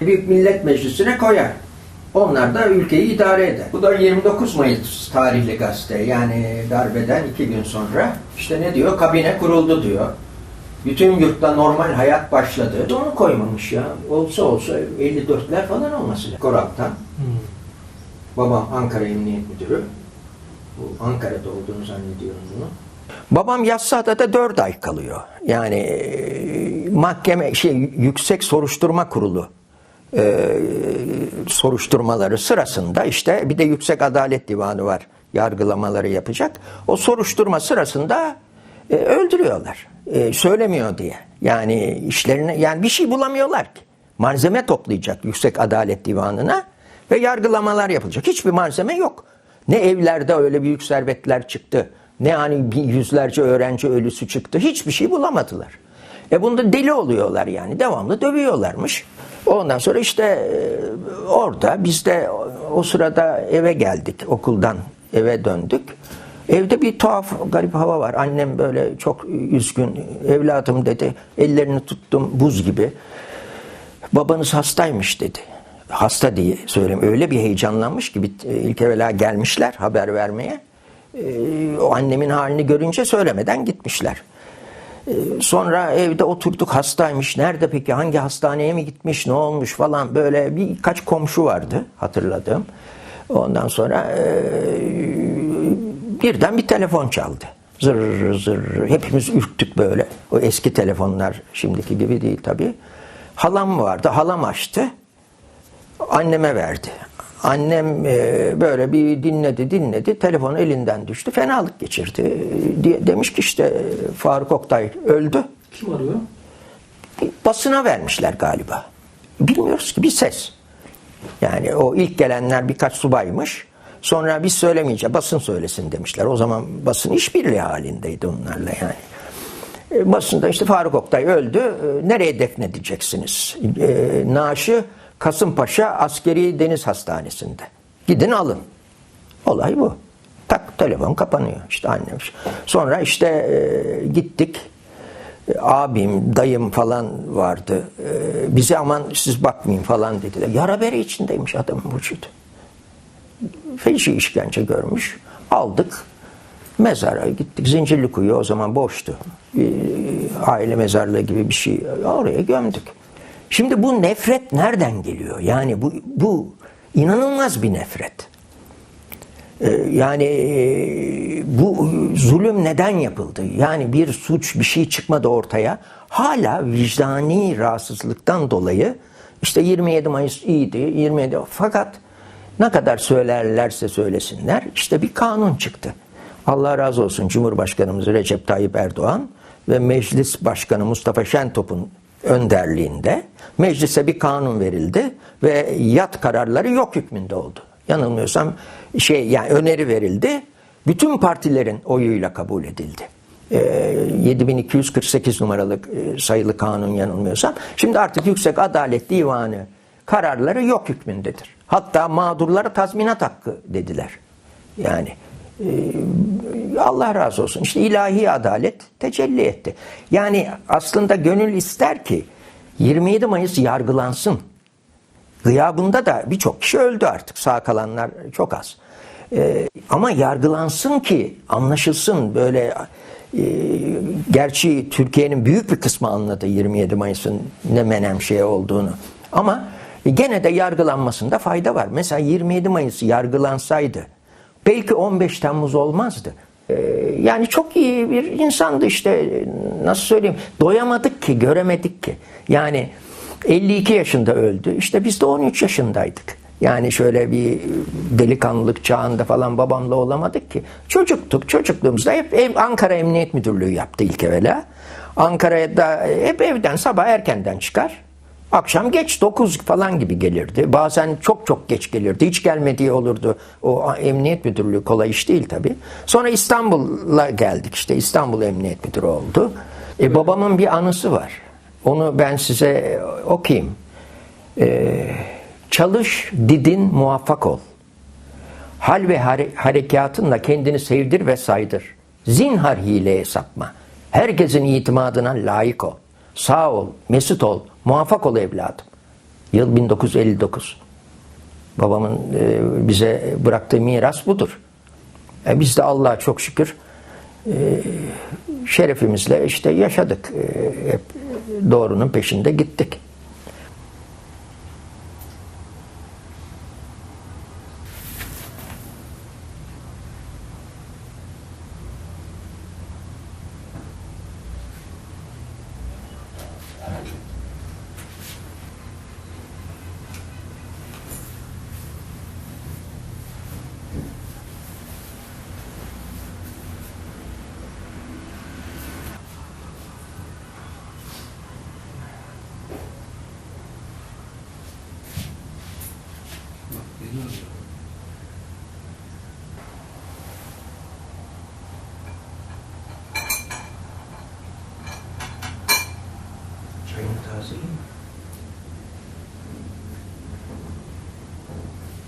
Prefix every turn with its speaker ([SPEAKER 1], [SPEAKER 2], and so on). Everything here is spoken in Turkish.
[SPEAKER 1] Büyük Millet Meclisi'ne koyar. Onlar da ülkeyi idare eder. Bu da 29 Mayıs tarihli gazete. Yani darbeden iki gün sonra işte ne diyor? Kabine kuruldu diyor. Bütün yurtta normal hayat başladı. Onu koymamış ya. Olsa olsa 54'ler falan olması lazım. Korap'tan. Babam Ankara Emniyet Müdürü. Bu Ankara'da olduğunu zannediyorum bunu. Babam Yassıada'da 4 ay kalıyor. Yani e, mahkeme şey yüksek soruşturma kurulu e, soruşturmaları sırasında işte bir de Yüksek Adalet Divanı var. Yargılamaları yapacak. O soruşturma sırasında e, öldürüyorlar. E, söylemiyor diye. Yani işlerine yani bir şey bulamıyorlar ki. Malzeme toplayacak Yüksek Adalet Divanı'na ve yargılamalar yapılacak. Hiçbir malzeme yok. Ne evlerde öyle büyük servetler çıktı. Ne hani yüzlerce öğrenci ölüsü çıktı. Hiçbir şey bulamadılar. E bunda deli oluyorlar yani. Devamlı dövüyorlarmış. Ondan sonra işte e, orada biz de o sırada eve geldik okuldan eve döndük. Evde bir tuhaf garip hava var. Annem böyle çok üzgün. Evladım dedi. Ellerini tuttum buz gibi. Babanız hastaymış dedi. Hasta diye söyleyeyim. Öyle bir heyecanlanmış ki bir- ilk evvela gelmişler haber vermeye. Ee, o annemin halini görünce söylemeden gitmişler. Ee, Sonra evde oturduk hastaymış. Nerede peki? Hangi hastaneye mi gitmiş? Ne olmuş falan. Böyle birkaç komşu vardı hatırladığım. Ondan sonra e, birden bir telefon çaldı. Zır zır. Hepimiz ürktük böyle. O eski telefonlar şimdiki gibi değil tabii. Halam vardı. Halam açtı. Anneme verdi. Annem e, böyle bir dinledi dinledi. Telefon elinden düştü. Fenalık geçirdi. Diye, demiş ki işte Faruk Oktay öldü.
[SPEAKER 2] Kim arıyor?
[SPEAKER 1] Basına vermişler galiba. Bilmiyoruz ki bir ses. Yani o ilk gelenler birkaç subaymış. Sonra biz söylemeyeceğiz. Basın söylesin demişler. O zaman basın işbirliği halindeydi onlarla yani. E, Basında işte Faruk Oktay öldü. E, Nereye defnedeceksiniz? E, naaşı Kasımpaşa Askeri Deniz Hastanesi'nde. Gidin alın. Olay bu. Tak telefon kapanıyor. İşte annem. Sonra işte e, gittik. E, abim, dayım falan vardı. E, bize aman siz bakmayın falan dediler. Yara bere içindeymiş adamın vücudu. Feci işkence görmüş. Aldık. Mezara gittik. Zincirlikuyu o zaman boştu. Bir aile mezarlığı gibi bir şey. Oraya gömdük. Şimdi bu nefret nereden geliyor? Yani bu, bu inanılmaz bir nefret. Ee, Yani e, bu zulüm neden yapıldı? Yani bir suç bir şey çıkmadı ortaya. Hala vicdani rahatsızlıktan dolayı işte 27 Mayıs iyiydi 27 fakat ne kadar söylerlerse söylesinler işte bir kanun çıktı. Allah razı olsun Cumhurbaşkanımız Recep Tayyip Erdoğan ve Meclis Başkanı Mustafa Şentop'un önderliğinde meclise bir kanun verildi ve yat kararları yok hükmünde oldu. Yanılmıyorsam şey yani öneri verildi. Bütün partilerin oyuyla kabul edildi. Ee, 7248 numaralı e, sayılı kanun yanılmıyorsam. Şimdi artık Yüksek Adalet Divanı kararları yok hükmündedir. Hatta mağdurlara tazminat hakkı dediler. Yani Allah razı olsun. İşte ilahi adalet tecelli etti. Yani aslında gönül ister ki 27 Mayıs yargılansın. Gıyabında da birçok kişi öldü artık. Sağ kalanlar çok az. Ee, ama yargılansın ki anlaşılsın böyle e, gerçi Türkiye'nin büyük bir kısmı anladı 27 Mayıs'ın ne menem şey olduğunu. Ama gene de yargılanmasında fayda var. Mesela 27 Mayıs yargılansaydı belki 15 Temmuz olmazdı. Ee, Yani çok iyi bir insandı işte nasıl söyleyeyim doyamadık ki göremedik ki. Yani 52 yaşında öldü işte biz de 13 yaşındaydık. Yani şöyle bir delikanlılık çağında falan babamla olamadık ki. Çocuktuk çocukluğumuzda hep Ankara Emniyet Müdürlüğü yaptı ilk evvela. Ankara'da hep evden sabah erkenden çıkar. Akşam geç 9 falan gibi gelirdi. Bazen çok çok geç gelirdi. Hiç gelmediği olurdu. O emniyet müdürlüğü kolay iş değil tabii. Sonra İstanbul'a geldik işte. İstanbul Emniyet Müdürü oldu. E, babamın bir anısı var. Onu ben size okuyayım. E, çalış, didin, muvaffak ol. Hal ve hare- harekatınla kendini sevdir ve saydır. Zinhar hileye sapma. Herkesin itimadına layık ol. Sağ ol, mesut ol, muvaffak ol evladım. Yıl 1959. Babamın e, bize bıraktığı miras budur. E, biz de Allah'a çok şükür e, şerefimizle işte yaşadık. E, hep doğrunun peşinde gittik. Çayını tazeleyeyim mi?